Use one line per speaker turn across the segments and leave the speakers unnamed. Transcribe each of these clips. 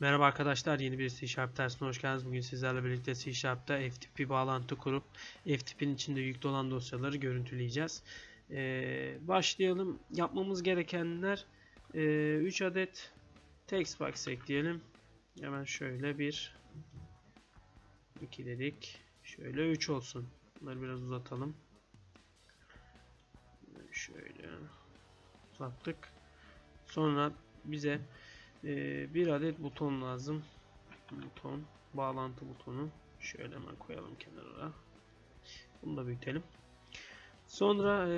Merhaba arkadaşlar yeni bir C Sharp dersine hoş geldiniz. Bugün sizlerle birlikte C Sharp'ta FTP bağlantı kurup FTP'nin içinde yüklü olan dosyaları görüntüleyeceğiz. Ee, başlayalım. Yapmamız gerekenler 3 adet text box ekleyelim. Hemen şöyle bir 2 dedik. Şöyle 3 olsun. Bunları biraz uzatalım. Şöyle uzattık. Sonra bize ee, bir adet buton lazım. Buton, bağlantı butonu. Şöyle hemen koyalım kenara. Bunu da büyütelim. Sonra e,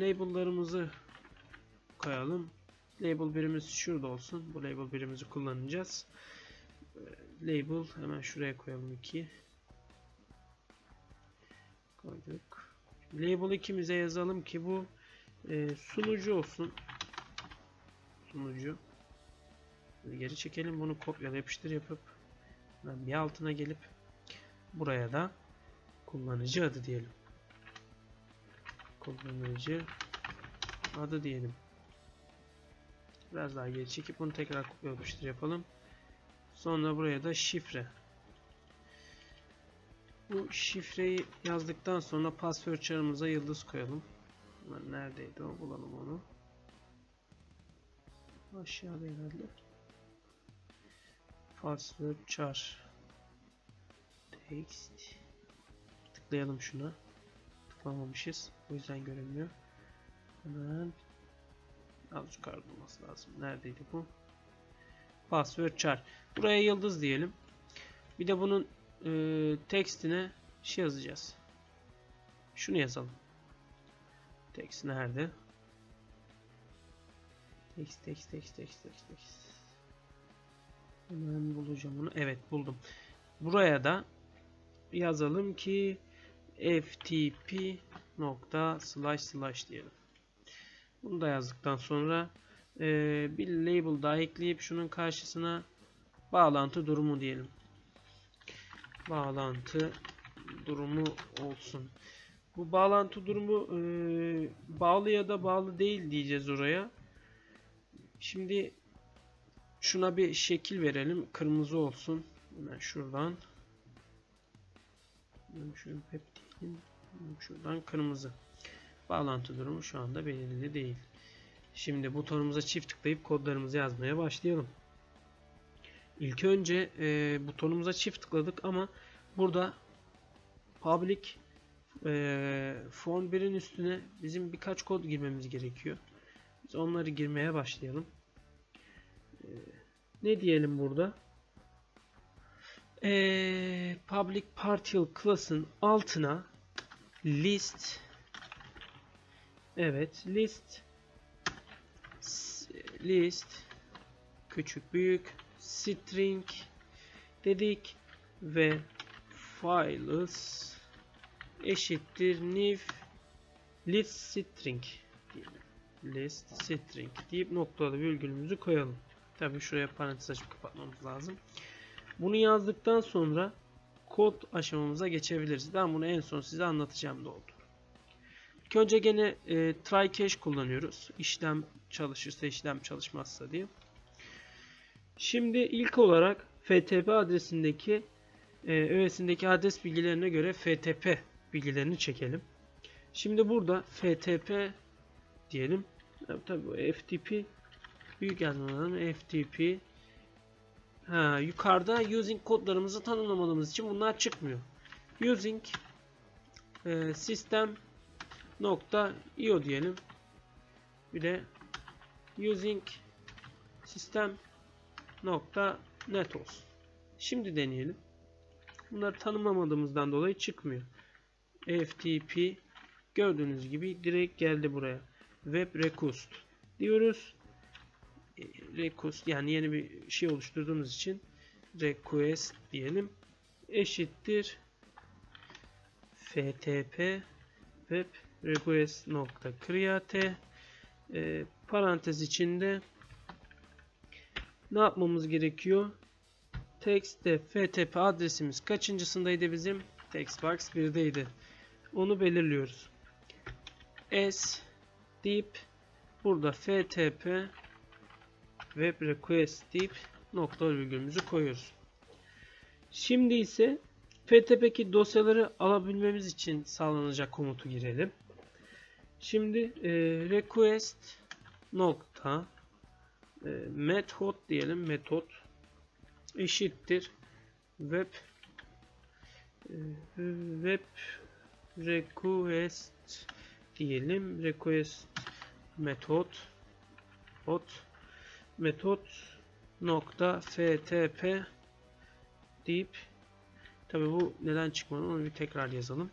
label'larımızı koyalım. Label birimiz şurada olsun. Bu label birimizi kullanacağız. E, label hemen şuraya koyalım 2. Koyduk. Label ikimize yazalım ki bu e, sunucu olsun. Sunucu. Geri çekelim bunu kopyala yapıştır yapıp bir altına gelip buraya da kullanıcı adı diyelim. Kullanıcı adı diyelim. Biraz daha geri çekip bunu tekrar kopyala yapıştır yapalım. Sonra buraya da şifre. Bu şifreyi yazdıktan sonra password çarımıza yıldız koyalım. Neredeydi o? Bulalım onu. Aşağıda herhalde password char. Text. Tıklayalım şuna. Tıklamamışız. O yüzden görünmüyor. Hemen az yukarıda olması lazım. Neredeydi bu? Password char. Buraya yıldız diyelim. Bir de bunun e, tekstine şey yazacağız. Şunu yazalım. Text nerede? Text text text text text text Hemen bulacağım bunu. Evet buldum. Buraya da yazalım ki ftp nokta slash slash diyelim. Bunu da yazdıktan sonra e, bir label daha ekleyip şunun karşısına bağlantı durumu diyelim. Bağlantı durumu olsun. Bu bağlantı durumu e, bağlı ya da bağlı değil diyeceğiz oraya. Şimdi Şuna bir şekil verelim. Kırmızı olsun. Hemen şuradan. Şöyle hep diyelim. Şuradan kırmızı. Bağlantı durumu şu anda belirli değil. Şimdi butonumuza çift tıklayıp kodlarımızı yazmaya başlayalım. İlk önce e, butonumuza çift tıkladık ama burada public e, form 1'in üstüne bizim birkaç kod girmemiz gerekiyor. Biz onları girmeye başlayalım. Ne diyelim burada? Ee, public partial class'ın altına list evet list list küçük büyük string dedik ve files eşittir new list string list string deyip noktalı virgülümüzü koyalım. Tabi şuraya parantez açıp kapatmamız lazım. Bunu yazdıktan sonra kod aşamamıza geçebiliriz. Ben bunu en son size anlatacağım da oldu. İlk önce gene e, try cache kullanıyoruz. İşlem çalışırsa işlem çalışmazsa diye. Şimdi ilk olarak FTP adresindeki e, öğesindeki adres bilgilerine göre FTP bilgilerini çekelim. Şimdi burada FTP diyelim. Tabi FTP büyük yazmadan FTP ha, yukarıda using kodlarımızı tanımlamadığımız için bunlar çıkmıyor. Using e, system nokta io diyelim. Bir de using system nokta net olsun. Şimdi deneyelim. Bunları tanımlamadığımızdan dolayı çıkmıyor. FTP gördüğünüz gibi direkt geldi buraya. Web request diyoruz request yani yeni bir şey oluşturduğumuz için request diyelim eşittir ftp web request nokta create e, parantez içinde ne yapmamız gerekiyor? Text'te ftp adresimiz kaçıncısındaydı bizim? Textbox 1'deydi onu belirliyoruz. S deyip burada ftp web request deyip nokta virgülümüzü koyuyoruz. Şimdi ise FTP'deki dosyaları alabilmemiz için sağlanacak komutu girelim. Şimdi e, request nokta e, method diyelim metot eşittir web e, web request diyelim request metot metot metot nokta ftp deyip tabi bu neden çıkmadı onu bir tekrar yazalım.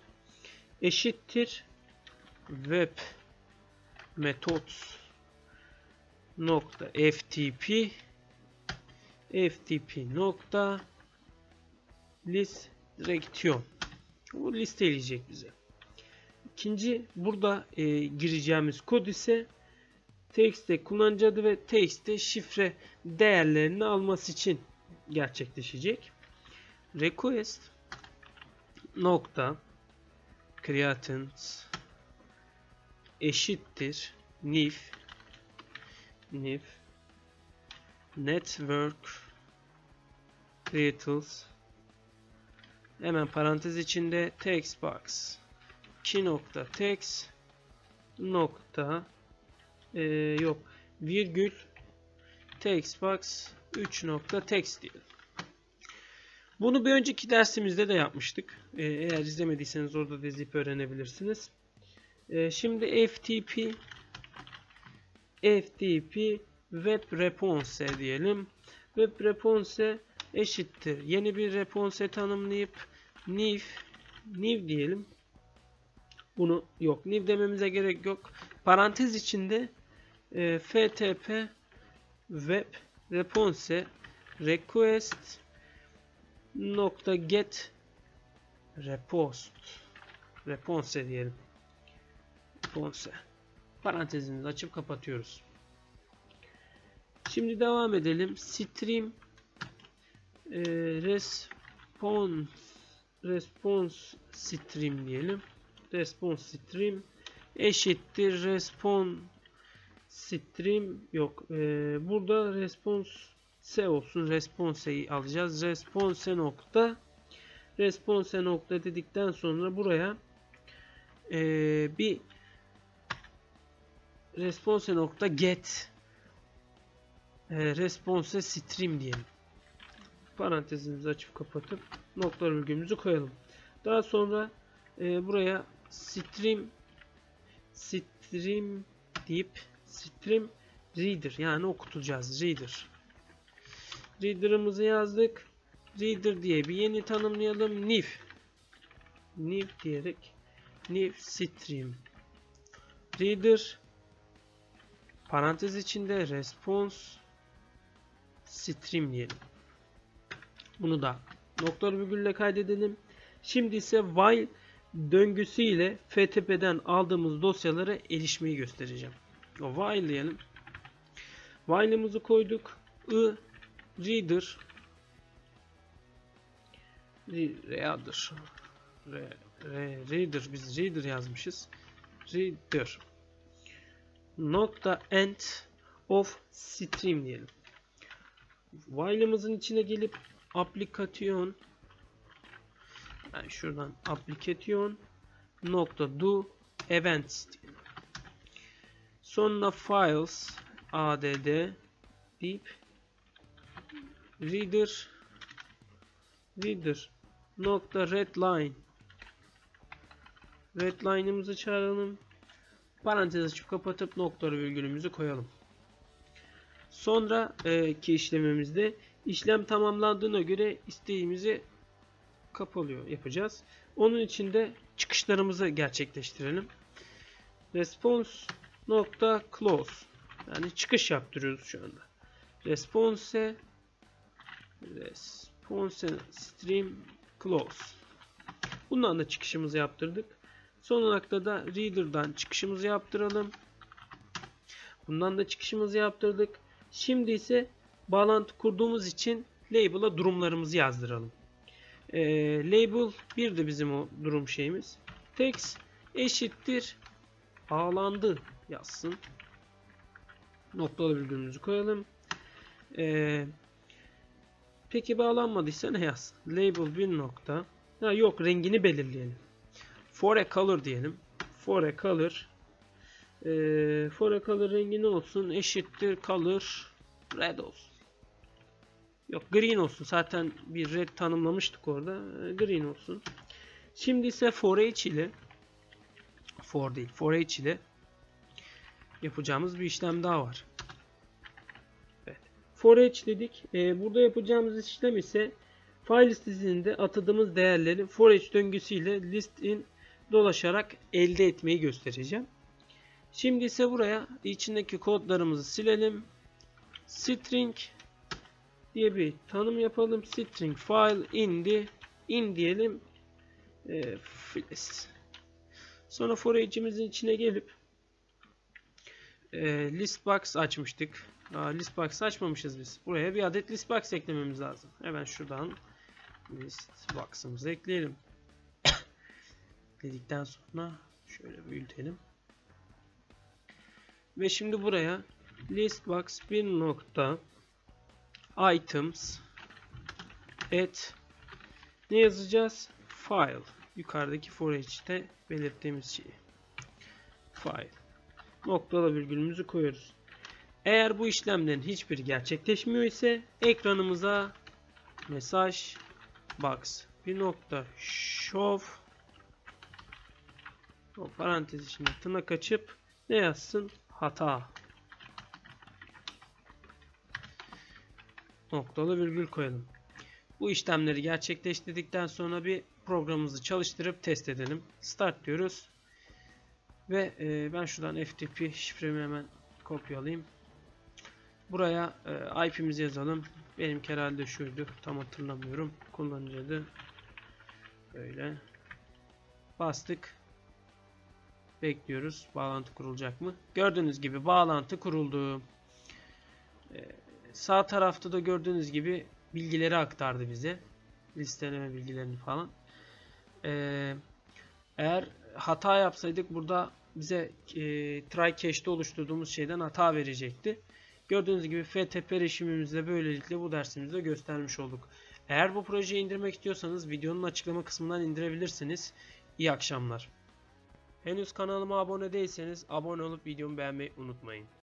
Eşittir web metot nokta ftp ftp nokta list direksiyon bu listeleyecek bize. İkinci burada e, gireceğimiz kod ise text'te kullanıcı adı ve text'te şifre değerlerini alması için gerçekleşecek. Request nokta creatants eşittir nif nif network creators hemen parantez içinde text box 2 nokta text nokta e, yok virgül text box 3 nokta text diyelim. Bunu bir önceki dersimizde de yapmıştık. E, eğer izlemediyseniz orada da izleyip öğrenebilirsiniz. E, şimdi FTP FTP web response diyelim. Web response eşittir. Yeni bir response tanımlayıp new new diyelim. Bunu yok. New dememize gerek yok. Parantez içinde e, FTP web response request nokta get repost response diyelim. Response. Parantezimizi açıp kapatıyoruz. Şimdi devam edelim. Stream e, response response stream diyelim response stream eşittir response stream yok. Ee, burada response olsun. Response'yi alacağız. Response nokta response nokta dedikten sonra buraya ee, bir response nokta get e, response stream diyelim. Parantezimizi açıp kapatıp nokta virgülümüzü koyalım. Daha sonra e, buraya stream stream deyip stream reader yani okutacağız reader. Reader'ımızı yazdık. Reader diye bir yeni tanımlayalım. New. New diyerek new stream. Reader parantez içinde response stream diyelim. Bunu da nokta virgülle kaydedelim. Şimdi ise while döngüsü ile FTP'den aldığımız dosyalara erişmeyi göstereceğim. O while diyelim. While'ımızı koyduk. I reader reader re, re, reader biz reader yazmışız. Reader nokta end of stream diyelim. While'ımızın içine gelip aplikasyon ben şuradan application nokta do events Sonra files add deyip reader reader nokta redline redline'ımızı çağıralım. Parantez açıp kapatıp nokta virgülümüzü koyalım. Sonra e, işlemimizde işlem tamamlandığına göre isteğimizi kapalıyor yapacağız. Onun için de çıkışlarımızı gerçekleştirelim. Response nokta close yani çıkış yaptırıyoruz şu anda. Response response stream close. Bundan da çıkışımızı yaptırdık. Son olarak da, da reader'dan çıkışımızı yaptıralım. Bundan da çıkışımızı yaptırdık. Şimdi ise bağlantı kurduğumuz için label'a durumlarımızı yazdıralım. E, label bir de bizim o durum şeyimiz. Text eşittir bağlandı yazsın. Noktalı virgülümüzü koyalım. E, Peki bağlanmadıysa ne yaz? Label bir nokta. Ha, yok rengini belirleyelim. For a color diyelim. For a color. Ee, for a color rengi ne olsun? Eşittir color red olsun. Yok green olsun. Zaten bir red tanımlamıştık orada. Ee, Green olsun. Şimdi ise for each ile for değil for each ile yapacağımız bir işlem daha var. Evet. For each dedik. Ee, burada yapacağımız işlem ise file listesinde atadığımız değerleri for each döngüsüyle list in dolaşarak elde etmeyi göstereceğim. Şimdi ise buraya içindeki kodlarımızı silelim. String diye bir tanım yapalım. String file indi in diyelim. E. Sonra for each'imizin içine gelip e, list box açmıştık. Aa, list box açmamışız biz. Buraya bir adet list box eklememiz lazım. Hemen şuradan list box'ımızı ekleyelim. dedikten sonra şöyle büyütelim. Ve şimdi buraya listbox bir nokta items et ne yazacağız? File. Yukarıdaki for each'te belirttiğimiz şeyi. File. Noktalı virgülümüzü koyuyoruz. Eğer bu işlemlerin hiçbiri gerçekleşmiyor ise ekranımıza mesaj box bir nokta show o parantez içinde tırnak açıp ne yazsın? Hata. Noktalı virgül koyalım. Bu işlemleri gerçekleştirdikten sonra bir programımızı çalıştırıp test edelim. Start diyoruz. Ve e, ben şuradan FTP şifremi hemen kopyalayayım. Buraya e, IP'mizi yazalım. Benimki herhalde şuydu. Tam hatırlamıyorum. Kullanıcı adı. Böyle. Bastık. Bekliyoruz. Bağlantı kurulacak mı? Gördüğünüz gibi bağlantı kuruldu. Ee, sağ tarafta da gördüğünüz gibi bilgileri aktardı bize. Listeleme bilgilerini falan. Ee, eğer hata yapsaydık burada bize e, try cache'de oluşturduğumuz şeyden hata verecekti. Gördüğünüz gibi FTP erişimimizde böylelikle bu dersimizde göstermiş olduk. Eğer bu projeyi indirmek istiyorsanız videonun açıklama kısmından indirebilirsiniz. İyi akşamlar. Henüz kanalıma abone değilseniz abone olup videomu beğenmeyi unutmayın.